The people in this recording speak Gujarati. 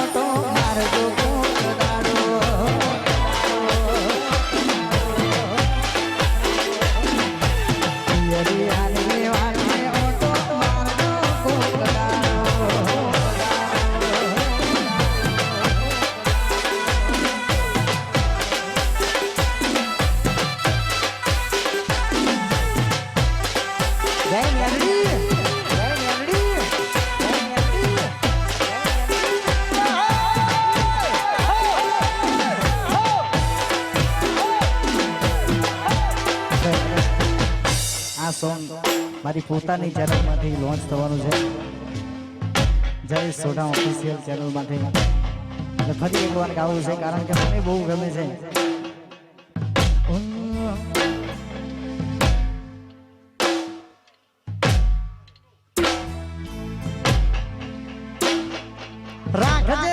অত મારી પોતાની ચેનલમાંથી લોન્ચ થવાનું છે. જય સોઢા ઓફિશિયલ ચેનલમાંથી અને ફરી એકવાર ગાવું છે, કારણ કે મને બહુ ગમે છે. રાખજે